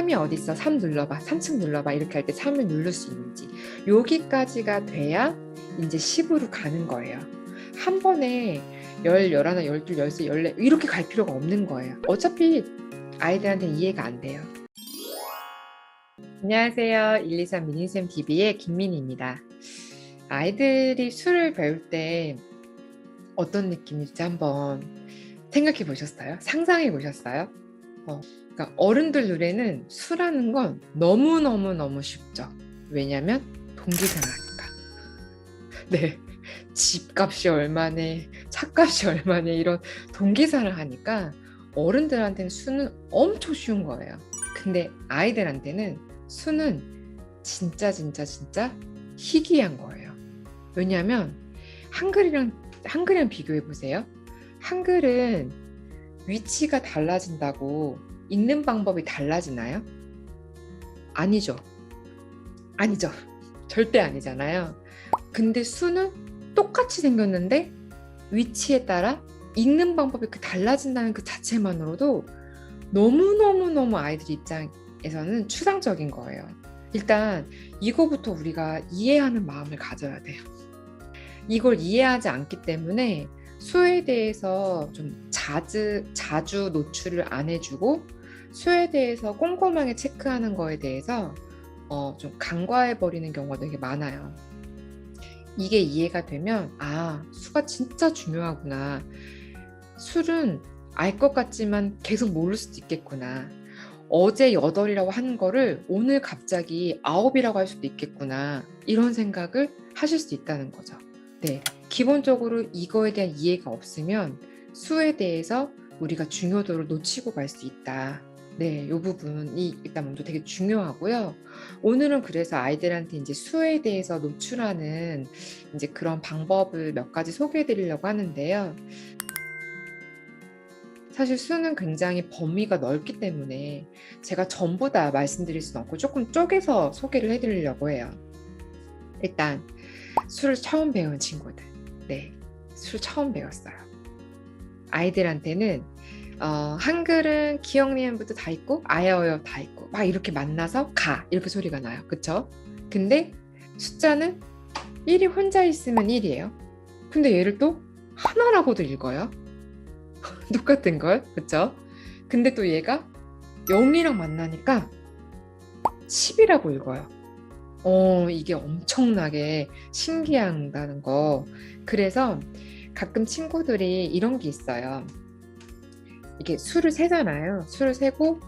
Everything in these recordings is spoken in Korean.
3이 어디 있어? 3 눌러봐. 3층 눌러봐. 이렇게 할 때 3을 누를 수 있는지. 여기까지가 돼야 이제 10으로 가는 거예요. 한 번에 10, 11, 12, 13, 14 이렇게 갈 필요가 없는 거예요. 어차피 아이들한테 이해가 안 돼요. 안녕하세요. 123 미니쌤 TV의 김민희입니다. 아이들이 술을 배울 때 어떤 느낌일지 한번 생각해 보셨어요? 상상해 보셨어요? 어, 그러니까 어른들 눈에는 술하는 건 너무너무너무 쉽죠. 왜냐면 동기생활하니까. 네. 집값이 얼마네, 차값이 얼마네 이런 동기사를 하니까 어른들한테는 수는 엄청 쉬운 거예요. 근데 아이들한테는 수는 진짜 진짜 진짜 희귀한 거예요. 왜냐하면 한글이랑 한글이랑 비교해 보세요. 한글은 위치가 달라진다고 읽는 방법이 달라지나요? 아니죠. 아니죠. 절대 아니잖아요. 근데 수는 똑같이 생겼는데 위치에 따라 읽는 방법이 그 달라진다는 그 자체만으로도 너무너무너무 아이들 입장에서는 추상적인 거예요. 일단 이거부터 우리가 이해하는 마음을 가져야 돼요. 이걸 이해하지 않기 때문에 수에 대해서 좀 자주, 자주 노출을 안 해주고 수에 대해서 꼼꼼하게 체크하는 거에 대해서 어, 좀 간과해 버리는 경우가 되게 많아요. 이게 이해가 되면 아 수가 진짜 중요하구나. 술은 알 것 같지만 계속 모를 수도 있겠구나. 어제 여덟이라고 하는 거를 오늘 갑자기 아홉이라고 할 수도 있겠구나. 이런 생각을 하실 수 있다는 거죠. 네. 기본적으로 이거에 대한 이해가 없으면 수에 대해서 우리가 중요도를 놓치고 갈 수 있다. 네, 이 부분이 일단 먼저 되게 중요하고요. 오늘은 그래서 아이들한테 이제 수에 대해서 노출하는 이제 그런 방법을 몇 가지 소개해 드리려고 하는데요. 사실 수는 굉장히 범위가 넓기 때문에 제가 전부 다 말씀드릴 수는 없고 조금 쪼개서 소개를 해 드리려고 해요. 일단 술을 처음 배운 친구들. 네. 술 처음 배웠어요. 아이들한테는 어, 한글은 기억 리음부터 다 있고 아야어여 다 있고 막 이렇게 만나서 가 이렇게 소리가 나요. 그쵸? 근데 숫자는 1이 혼자 있으면 1이에요. 근데 얘를 또 하나라고도 읽어요. 똑같은 걸. 그쵸? 근데 또 얘가 0이랑 만나니까 10이라고 읽어요. 어, 이게 엄청나게 신기하다는 거. 그래서 가끔 친구들이 이런 게 있어요. 이게 수를 세잖아요. 수를 세고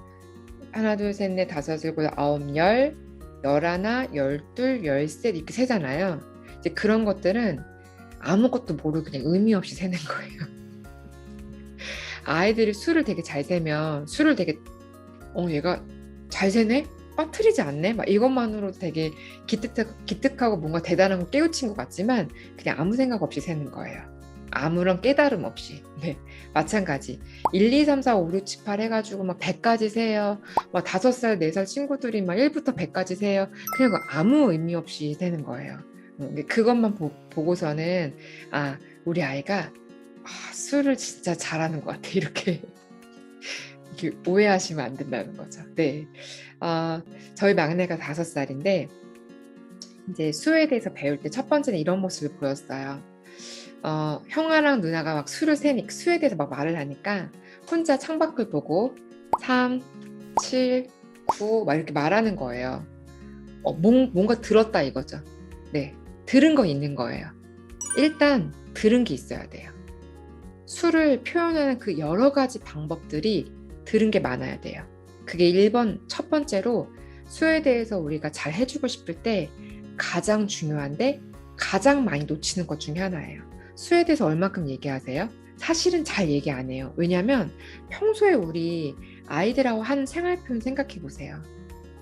하나, 둘, 셋, 넷, 다섯, 일곱, 아홉, 열, 열하나, 열둘, 열셋 이렇게 세잖아요. 이제 그런 것들은 아무것도 모르고 그냥 의미 없이 세는 거예요. 아이들이 수를 되게 잘 세면 수를 되게 어 얘가 잘 세네? 빠뜨리지 않네? 막 이것만으로도 되게 기특하, 기특하고 뭔가 대단한 거 깨우친 것 같지만 그냥 아무 생각 없이 세는 거예요. 아무런 깨달음 없이. 네. 마찬가지. 1, 2, 3, 4, 5, 6, 7, 8 해가지고 막 100까지 세요. 막 5살, 4살 친구들이 막 1부터 100까지 세요. 그냥 아무 의미 없이 세는 거예요. 그것만 보, 보고서는, 아, 우리 아이가 아, 술을 진짜 잘하는 것 같아. 이렇게. 이렇게 오해하시면 안 된다는 거죠. 네. 어, 저희 막내가 5살인데, 이제 수에 대해서 배울 때 첫 번째는 이런 모습을 보였어요. 어, 형아랑 누나가 막 술을 세니 수에 대해서 막 말을 하니까 혼자 창밖을 보고 3, 7, 9 막 이렇게 말하는 거예요. 어, 뭔, 뭔가 들었다 이거죠. 네, 들은 거 있는 거예요. 일단 들은 게 있어야 돼요. 수를 표현하는 그 여러 가지 방법들이 들은 게 많아야 돼요. 그게 1번 첫 번째로 수에 대해서 우리가 잘 해주고 싶을 때 가장 중요한데 가장 많이 놓치는 것 중에 하나예요. 수에 대해서 얼마큼 얘기하세요? 사실은 잘 얘기 안 해요. 왜냐면 평소에 우리 아이들하고 하는 생활 표현 생각해 보세요.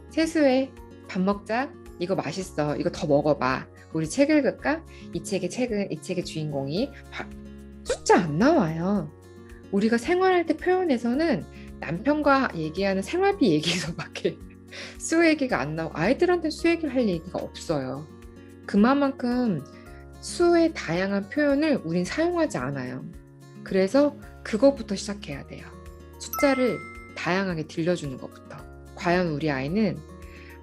세수해, 밥 먹자, 이거 맛있어, 이거 더 먹어봐. 우리 책 읽을까? 이 책의 책은 이 책의 주인공이 바, 숫자 안 나와요. 우리가 생활할 때 표현에서는 남편과 얘기하는 생활비 얘기에서밖에 수 얘기가 안 나오고 아이들한테 수 얘기를 할 얘기가 없어요. 그만큼 수의 다양한 표현을 우린 사용하지 않아요. 그래서 그것부터 시작해야 돼요. 숫자를 다양하게 들려주는 것부터. 과연 우리 아이는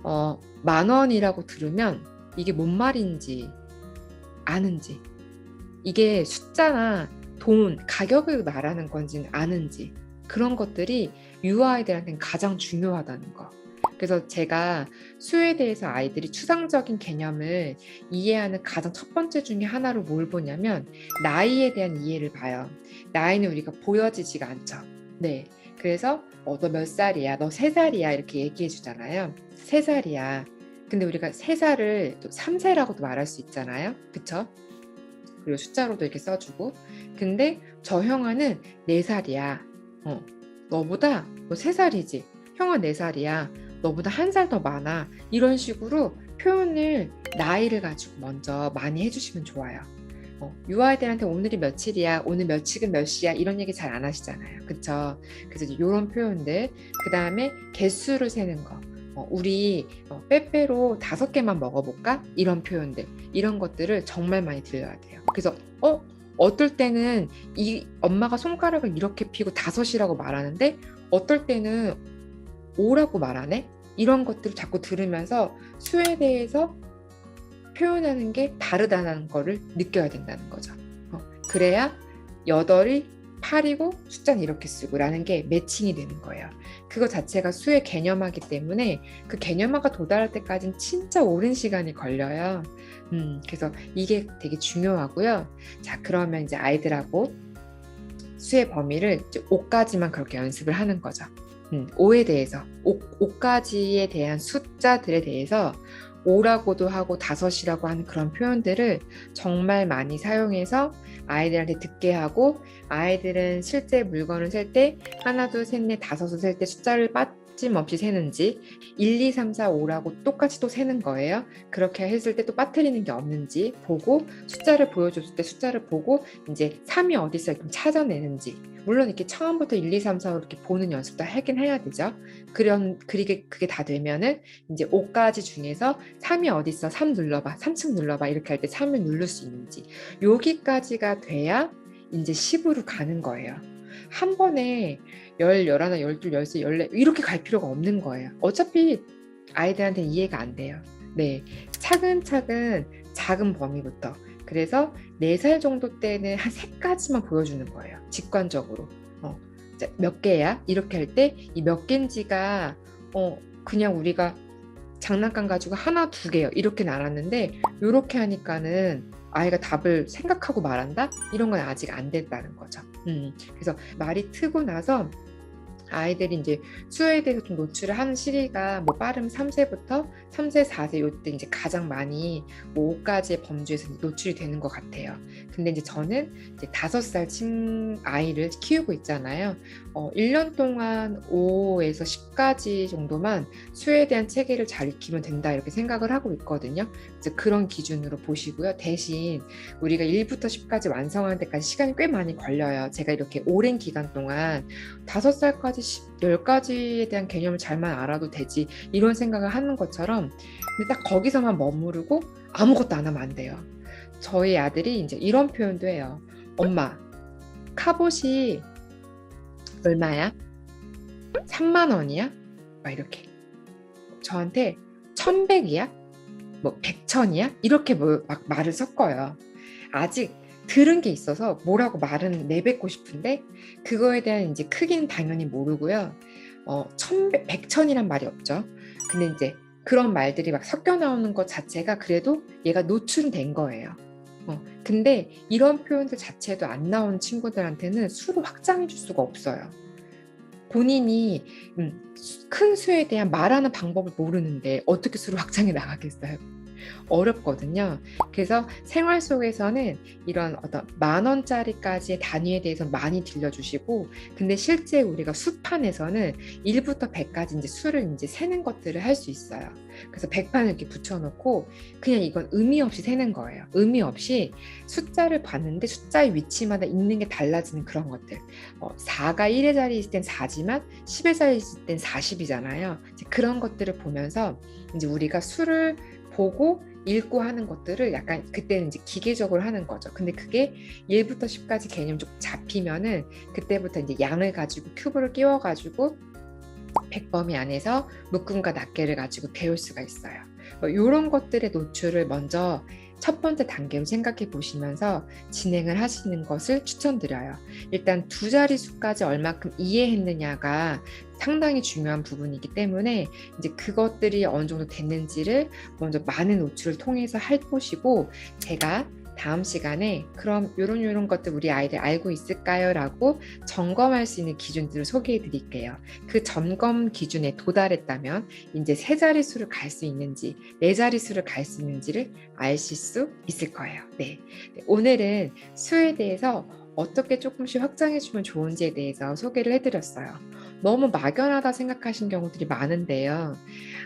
어, 만 원이라고 들으면 이게 뭔 말인지 아는지 이게 숫자나 돈, 가격을 말하는 건지는 아는지 그런 것들이 유아아이들한테는 가장 중요하다는 거. 그래서 제가 수에 대해서 아이들이 추상적인 개념을 이해하는 가장 첫 번째 중에 하나로 뭘 보냐면 나이에 대한 이해를 봐요. 나이는 우리가 보여지지가 않죠. 네. 그래서 어, 너 몇 살이야? 너 세 살이야? 이렇게 얘기해 주잖아요. 세 살이야. 근데 우리가 세 살을 또 3세라고도 말할 수 있잖아요. 그쵸? 그리고 숫자로도 이렇게 써주고. 근데 저 형아는 네 살이야. 어, 너보다 너세 살이지. 형아 네 살이야. 너보다 한 살 더 많아. 이런 식으로 표현을 나이를 가지고 먼저 많이 해주시면 좋아요. 어, 유아이들한테 오늘이 며칠이야, 오늘 며칠은 몇 시야 이런 얘기 잘 안 하시잖아요. 그쵸? 그래서 이런 표현들, 그 다음에 개수를 세는 거. 어, 우리 어, 빼빼로 다섯 개만 먹어볼까? 이런 표현들, 이런 것들을 정말 많이 들려야 돼요. 그래서 어 어떨 때는 이 엄마가 손가락을 이렇게 피고 다섯이라고 말하는데 어떨 때는 오라고 말하네? 이런 것들을 자꾸 들으면서 수에 대해서 표현하는 게 다르다는 거를 느껴야 된다는 거죠. 어, 그래야 여덟이 8이고 숫자는 이렇게 쓰고 라는 게 매칭이 되는 거예요. 그거 자체가 수의 개념화기 때문에 그 개념화가 도달할 때까지는 진짜 오랜 시간이 걸려요. 음, 그래서 이게 되게 중요하고요. 자, 그러면 이제 아이들하고 수의 범위를 이제 5까지만 그렇게 연습을 하는 거죠. 음, 5에 대해서 5, 5까지에 대한 숫자들에 대해서 5라고도 하고 다섯이라고 하는 그런 표현들을 정말 많이 사용해서 아이들한테 듣게 하고 아이들은 실제 물건을 셀 때 하나 둘 셋 넷 다섯을 셀 때 숫자를 빠 짐없이 세는지 1, 2, 3, 4, 5라고 똑같이 또 세는 거예요. 그렇게 했을 때 또 빠뜨리는 게 없는지 보고 숫자를 보여줬을 때 숫자를 보고 이제 3이 어디 있어 좀 찾아내는지 물론 이렇게 처음부터 1, 2, 3, 4 이렇게 보는 연습도 하긴 해야 되죠. 그런 그게 그게 다 되면은 이제 5가지 중에서 3이 어디 있어? 3 눌러봐. 3층 눌러봐. 이렇게 할 때 3을 누를 수 있는지 여기까지가 돼야 이제 10으로 가는 거예요. 한 번에 10, 11, 12, 13, 14 이렇게 갈 필요가 없는 거예요. 어차피 아이들한테 이해가 안 돼요. 네. 차근차근 작은 범위부터. 그래서 4살 정도 때는 한 3가지만 보여주는 거예요. 직관적으로. 어, 몇 개야? 이렇게 할 때 이 몇 개인지가 어, 그냥 우리가 장난감 가지고 하나, 두 개요. 이렇게 나눴는데 이렇게 하니까는 아이가 답을 생각하고 말한다? 이런 건 아직 안 됐다는 거죠. 음, 그래서 말이 트고 나서 아이들이 이제 수요에 대해서 좀 노출을 하는 시기가 뭐 빠르면 3세부터 3세, 4세 요때 이제 가장 많이 뭐 5가지의 범주에서 노출이 되는 것 같아요. 근데 이제 저는 이제 5살 친 아이를 키우고 있잖아요. 어, 1년 동안 5에서 10가지 정도만 수에 대한 체계를 잘 익히면 된다 이렇게 생각을 하고 있거든요. 그래서 그런 기준으로 보시고요. 대신 우리가 1부터 10까지 완성하는 데까지 시간이 꽤 많이 걸려요. 제가 이렇게 오랜 기간 동안 5살까지 10, 10가지에 대한 개념을 잘만 알아도 되지 이런 생각을 하는 것처럼 근데 딱 거기서만 머무르고 아무것도 안 하면 안 돼요. 저희 아들이 이제 이런 표현도 해요. 엄마, 카봇이 얼마야? 3만 원이야? 막 이렇게. 저한테 1100이야? 뭐 100천이야? 이렇게 뭐 막 말을 섞어요. 아직 들은 게 있어서 뭐라고 말은 내뱉고 싶은데 그거에 대한 이제 크기는 당연히 모르고요. 어, 천백, 백천이란 말이 없죠. 근데 이제 그런 말들이 막 섞여 나오는 것 자체가 그래도 얘가 노출은 된 거예요. 어, 근데 이런 표현들 자체도 안 나오는 친구들한테는 수를 확장해 줄 수가 없어요. 본인이 음, 큰 수에 대한 말하는 방법을 모르는데 어떻게 수를 확장해 나가겠어요? 어렵거든요. 그래서 생활 속에서는 이런 어떤 만 원짜리까지의 단위에 대해서 많이 들려주시고, 근데 실제 우리가 수판에서는 1부터 100까지 이제 수를 이제 세는 것들을 할 수 있어요. 그래서 100판을 이렇게 붙여놓고 그냥 이건 의미 없이 세는 거예요. 의미 없이 숫자를 봤는데 숫자의 위치마다 있는 게 달라지는 그런 것들. 어, 4가 1의 자리에 있을 땐 4지만 10의 자리에 있을 땐 40이잖아요. 그런 것들을 보면서 이제 우리가 수를 보고 읽고 하는 것들을 약간 그때는 이제 기계적으로 하는 거죠. 근데 그게 1부터 10까지 개념 좀 잡히면은 그때부터 이제 양을 가지고 큐브를 끼워 가지고 백범위 안에서 묶음과 낱개를 가지고 배울 수가 있어요. 이런 것들의 노출을 먼저 첫 번째 단계로 생각해 보시면서 진행을 하시는 것을 추천드려요. 일단 두 자릿수까지 얼마큼 이해했느냐가 상당히 중요한 부분이기 때문에 이제 그것들이 어느 정도 됐는지를 먼저 많은 노출을 통해서 할 것이고 제가 다음 시간에 그럼 이런 이런 것들 우리 아이들 알고 있을까요? 라고 점검할 수 있는 기준들을 소개해 드릴게요. 그 점검 기준에 도달했다면 이제 세 자릿수를 갈 수 있는지 네 자릿수를 갈 수 있는지를 아실 수 있을 거예요. 네. 네, 오늘은 수에 대해서 어떻게 조금씩 확장해 주면 좋은지에 대해서 소개를 해드렸어요. 너무 막연하다 생각하신 경우들이 많은데요.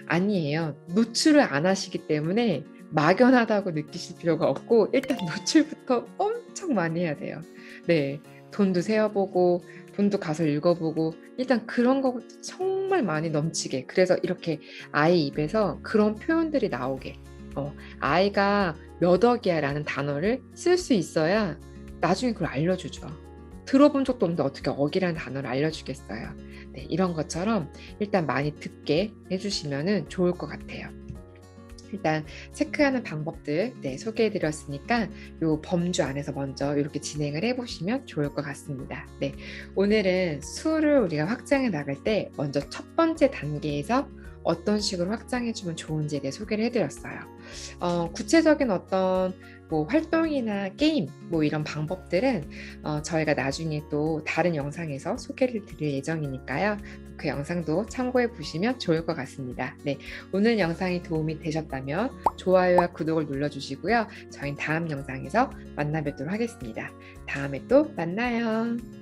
아니에요. 노출을 안 하시기 때문에 막연하다고 느끼실 필요가 없고 일단 노출부터 엄청 많이 해야 돼요. 네. 돈도 세어보고 돈도 가서 읽어보고 일단 그런 것부터 정말 많이 넘치게 그래서 이렇게 아이 입에서 그런 표현들이 나오게 어, 아이가 몇 억이야 라는 단어를 쓸 수 있어야 나중에 그걸 알려주죠. 들어본 적도 없는데 어떻게 억이라는 단어를 알려주겠어요. 네, 이런 것처럼 일단 많이 듣게 해주시면 좋을 것 같아요. 일단 체크하는 방법들 네, 소개해드렸으니까 요 범주 안에서 먼저 이렇게 진행을 해보시면 좋을 것 같습니다. 네, 오늘은 수를 우리가 확장해 나갈 때 먼저 첫 번째 단계에서 어떤 식으로 확장해주면 좋은지에 대해 소개를 해드렸어요. 어, 구체적인 어떤 뭐 활동이나 게임 뭐 이런 방법들은 어, 저희가 나중에 또 다른 영상에서 소개를 드릴 예정이니까요. 그 영상도 참고해 보시면 좋을 것 같습니다. 네, 오늘 영상이 도움이 되셨다면 좋아요와 구독을 눌러주시고요. 저희 다음 영상에서 만나 뵙도록 하겠습니다. 다음에 또 만나요.